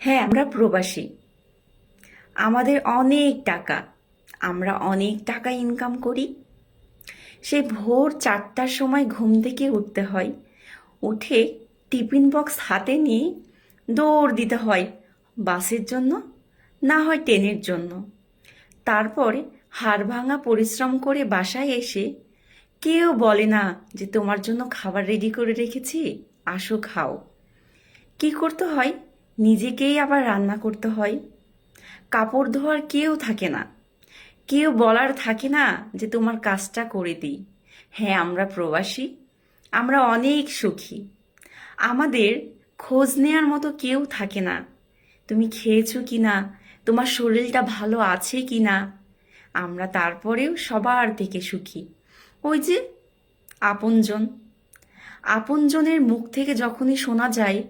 হ্যাঁ আমরা প্রবাসী। আমাদের অনেক টাকা, আমরা অনেক টাকা ইনকাম করি। সে ভোর চারটার সময় ঘুম থেকে উঠতে হয়। উঠে টিফিন বক্স হাতে নিয়ে দৌড় দিতে হয় বাসের জন্য, না হয় ট্রেনের জন্য। তারপরে হাড় ভাঙা পরিশ্রম করে বাসায় এসে কেউ বলে না যে তোমার জন্য খাবার রেডি করে রেখেছি, আসো খাও। কি করতে হয়? নিজেকেই আবার রান্না করতে হয়। কাপড় ধোয়ার কেউ থাকে না। কেউ বলার থাকে না যে তোমার কাজটা করে দিই। হ্যাঁ আমরা প্রবাসী, আমরা অনেক সুখী। আমাদের খোঁজ নেওয়ার মতো কেউ থাকে না। তুমি খেয়েছো কি না তোমার শরীরটা ভালো আছে কি না আমরা তারপরেও সবার থেকে সুখী। ওই যে আপনজন। আপনজনের মুখ থেকে যখনই শোনা যায়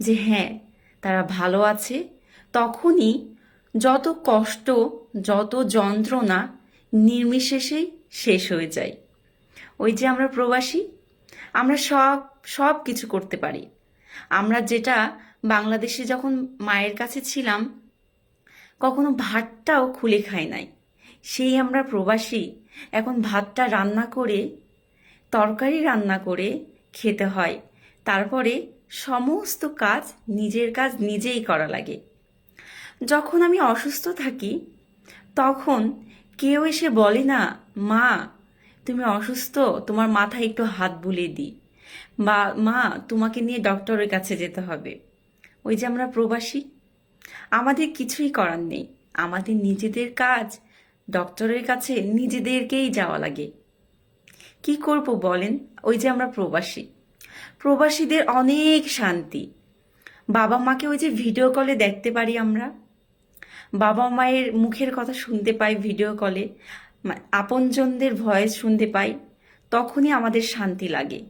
যে হ্যাঁ তারা ভালো আছে, তখনই যত কষ্ট, যত যন্ত্রণা নির্বিশেষেই শেষ হয়ে যায়। ওই যে আমরা প্রবাসী, আমরা সব সব কিছু করতে পারি। আমরা যেটা বাংলাদেশে যখন মায়ের কাছে ছিলাম, কখনো ভাতটাও খুলে খাই নাই। সেই আমরা প্রবাসী, এখন ভাতটা রান্না করে, তরকারি রান্না করে খেতে হয়। তারপরে সমস্ত কাজ নিজের কাজ নিজেই করা লাগে। যখন আমি অসুস্থ থাকি, তখন কেউ এসে বলে না, মা, তুমি অসুস্থ, তোমার মাথায় একটু হাত বুলিয়ে দিই। বা, মা, তোমাকে নিয়ে ডক্টরের কাছে যেতে হবে। ওই যে আমরা প্রবাসী। আমাদের কিছুই করার নেই। আমাদের নিজেদের কাজ ডক্টরের কাছে নিজেদেরকেই যাওয়া লাগে। কি করব বলেন? ওই যে আমরা প্রবাসী। প্রবাসীদের অনেক শান্তি। বাবা মাকে ওই যে ভিডিও কলে দেখতে পারি আমরা। বাবা মায়ের মুখের কথা শুনতে পাই ভিডিও কলে আপনজনদের ভয়েস শুনতে পাই, তখনই আমাদের শান্তি লাগে।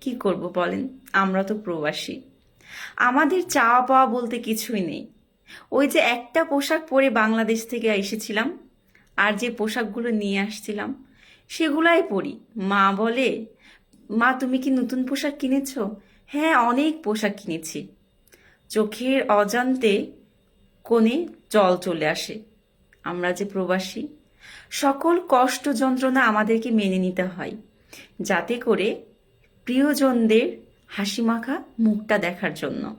কি করব বলেন? আমরা তো প্রবাসী। আমাদের চাওয়া পাওয়া বলতে কিছুই নেই। ওই যে একটা পোশাক পরে বাংলাদেশ থেকে এসেছিলাম, আর যে পোশাকগুলো নিয়ে আসছিলাম, সেগুলাই পরি। মা বলে মা, তুমি কি নতুন পোশাক কিনেছ? হ্যাঁ অনেক পোশাক কিনেছি। চোখের অজান্তে কোণে জল চলে আসে। আমরা যে প্রবাসী, সকল কষ্ট যন্ত্রণা আমাদেরকে মেনে নিতে হয়, যাতে করে প্রিয়জনদের হাসিমাখা মুখটা দেখার জন্য।